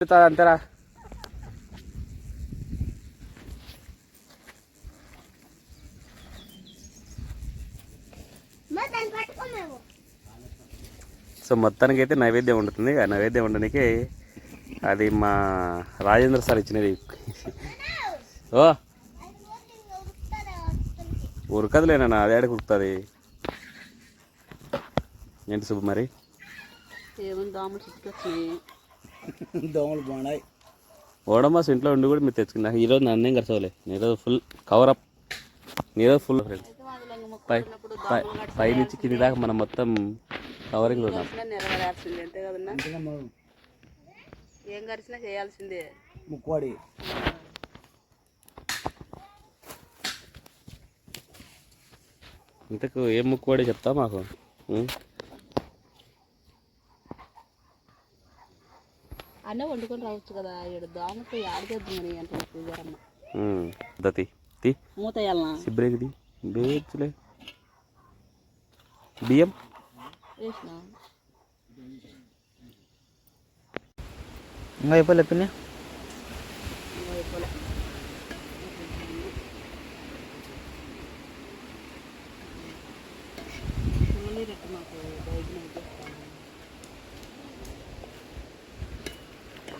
అంతేరా. సో మొత్తానికి అయితే నైవేద్యం ఉంటుంది ఆ నైవేద్యం ఉండడానికి అది మా రాజేంద్ర సార్ ఇచ్చినది. ఓ. ఉరకదులేనా అదే ఆడికి ఉరుకుతుంది. ఏంటి శుభ మరి? దోమలు బాగున్నాయి ఓడమాస్ ఇంట్లో ఉండి కూడా మీరు తెచ్చుకున్నా ఈరోజు నన్నేం ఖర్చవలే ఈరోజు ఫుల్ కవర్ అప్ ఈరోజు ఫుల్ ఫ్రెండ్స్ పై పై నుంచి కింది దాకా మనం మొత్తం కవరింగ్ ఉన్నాం. ఏం గరిచినా చేయాల్సిందే. ముక్కువాడి. ఇంతకు ఏం ముక్కువాడే చెప్తా మాకు? అన్నీ వండుకొని రావచ్చు కదా ఇక్కడ దోమతో ఆడిచేద్దామని అంటే పూజారమ్మ. దతి తీ మూత వేయాలనా సిబ్రేకిది బేచ్లే. బియ్యం? వేసిన? ఇంకా అయిపోలే పిన్ని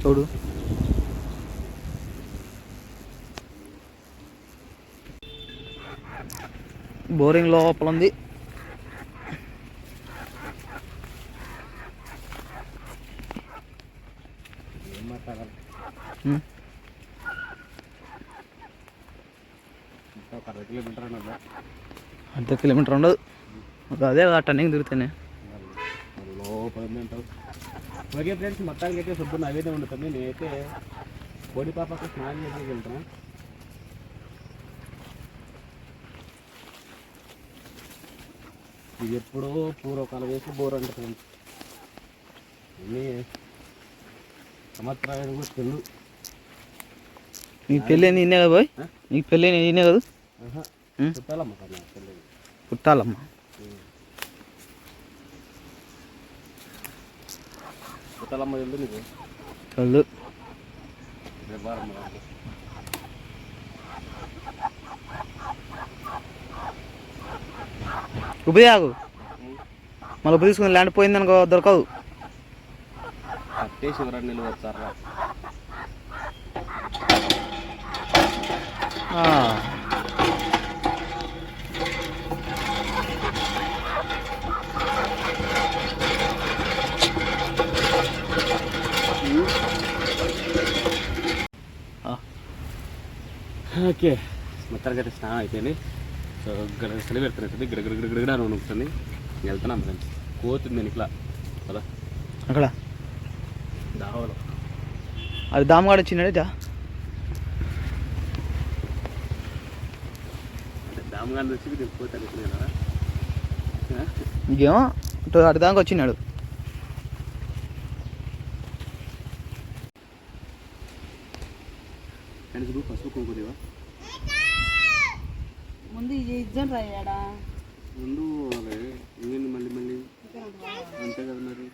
చూడు బోరింగ్ లోపల ఉంది అర్ధ కిలోమీటర్ ఉండదు. అదే టర్నింగ్ తిరుగుతానే. లోపల ఓకే ఫ్రెండ్స్ మొత్తానికి అయితే శుభ్ర నైవేద్యం ఉంటుంది నేనైతే కోడి పాపకు స్నానం చేసి వెళ్తాను ఇది ఎప్పుడో పూర్వకాలం వేసి బోర్ అంటే ఫ్రెండ్స్. ఇన్ని సంవత్సరాలు కూడా తెలు నీకు పెళ్ళి నిన్నే కదా పోయి ఆ? నీకు పెళ్ళి నిన్నే కదా? ఉం? చుట్టాలమ్మ కదా తెలియదు పుట్టాలమ్మా తెలుసు నీకు తాగు మళ్ళీ ఉప్పు తీసుకుని ల్యాండ్ పోయిందనుకో దొరకదు కట్టేసి ఎవరన్నా నిలవచ్చారా ఓకే. మొత్తానికి అయితే స్నానం అయిపోయింది. సో గడ సెలవు పెడుతున్నట్టుంది గిడ గిడ గిడ అని వణుకుతుంది వెళ్తున్నాం ఫ్రెండ్స్ కోతుంది నేను ఇట్లా కదా అక్కడ? దావలో. అది దామగాడు వచ్చినాడే దా? అంటే దామగాన్ని వచ్చి పోతాను ఇంకేమో అటు దాకా వచ్చినాడు కనీసం పసుపు కుంకుదేవా ముందు ఇద్దాం రాయాడా ముందు అదే ఇంకేంది మళ్ళీ మళ్ళీ? అంతే కదా మరి.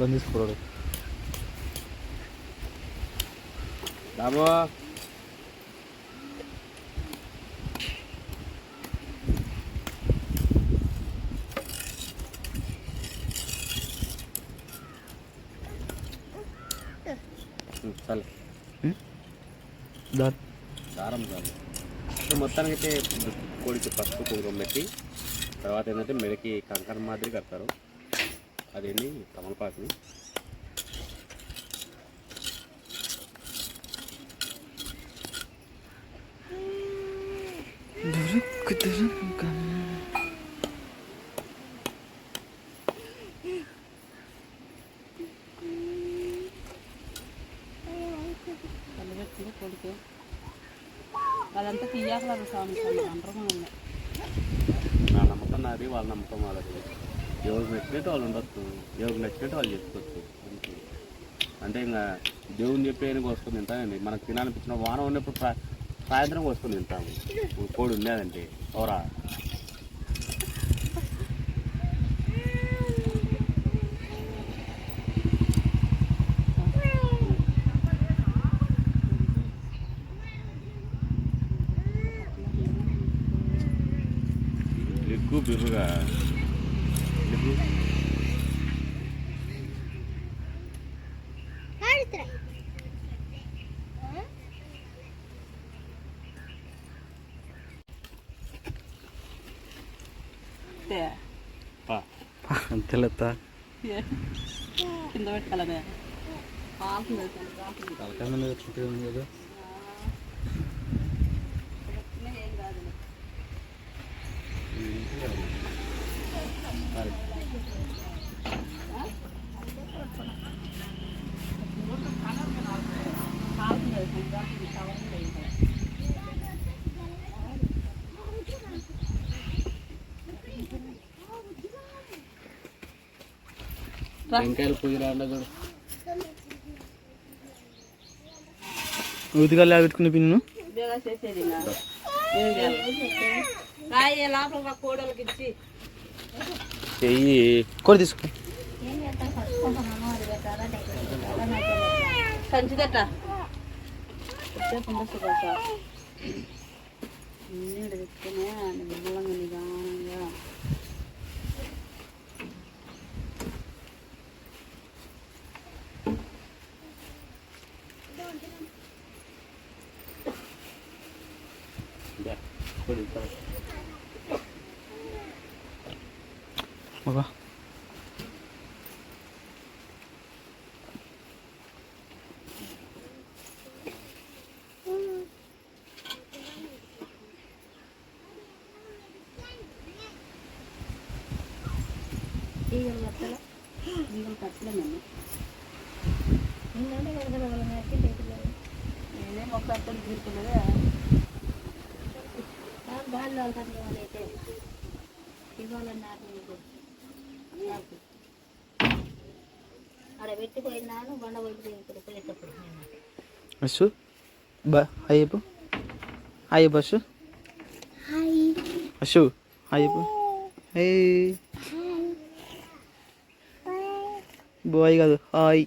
దాన్ని తీసుకురాడు రాబో చాలు దాని మొత్తానికి అయితే కోడికి పసుపు కుంకుమ పెట్టి తర్వాత ఏంటంటే మెడకి కంకణ మాదిరి కడతారు అదేంటి తమలపాకుని కళ్ళు పెట్టుకుంటే కొడుకు అదంతా తీయాకలేదు స్వామి అంటారు ఉన్నాయి నా నమ్మకం నాది వాళ్ళ నమ్మకం వాళ్ళది ఎవరికి నచ్చినట్టు వాళ్ళు ఉండొచ్చు ఎవరికి నచ్చినట్టు వాళ్ళు చేసుకోవచ్చు. అంతే. అంటే ఇంకా దేవుని చెప్పేది వస్తుంది తింటానండి మనకు తినాలనిపించిన వాన ఉన్నప్పుడు సాయంత్రం వస్తుంది తింటాము కోడి ఉండేదంటే ఓరా ఎక్కువ బిర్రుగా. ఎక్కువ అంతేలేత ఏ? కింద పెట్టాలనే ఆకు పెట్టాలి, ఆకు పెట్టాలి. తలకాయ మీద పెట్టుకుంటే ఉంది కదా పెట్టినా ఏం కాదులే. సరే. ఆకు పెట్టాలి, ఆకు పెట్టాలి, ఆకు పెట్టాలి. వెంకాయలు పూజలు చూడు. ఉతికాలు పెట్టుకునే పిన్ను చెయ్యి. కొడు తీసుకో సంచిదట నీళ్ళు తెచ్చుకునే నిమ్మలంగా నిదానంగా ఇదా, కొడు, ఇదా. ఒక ఈగలు కట్టల ఈగలు కట్టలే మేము నేనే ఒకసారి తీరుకున్నదే గాల్లో అయితే ఇవ్వాలన్నారు నీకు నాకు ఆడ పెట్టిపోయినాను బండ పోయి ఇప్పుడు పోయేటప్పుడు నేను బస్సు బా హాయ్ బస్సు అశు హాయ్ చెప్పు. హే బాయ్ కాదు హాయ్.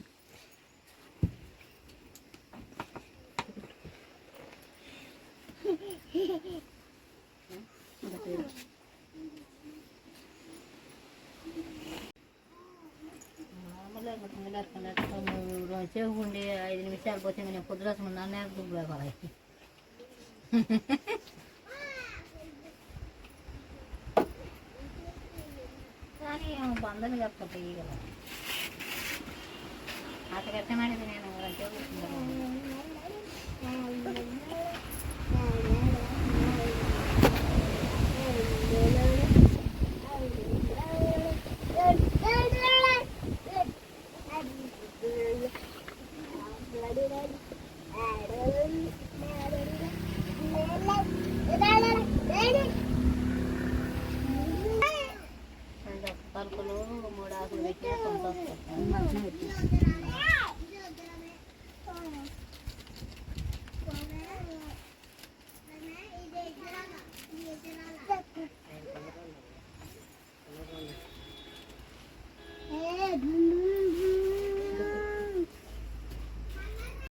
చెవుకుండి ఐదు నిమిషాలు పోతే నేను పొద్దున నన్నే దుబ్బులే పడాయి కానీ బంధం కప్పటి కదా. అత కట్టమనేది నేను చెవుకుంటున్నాను thank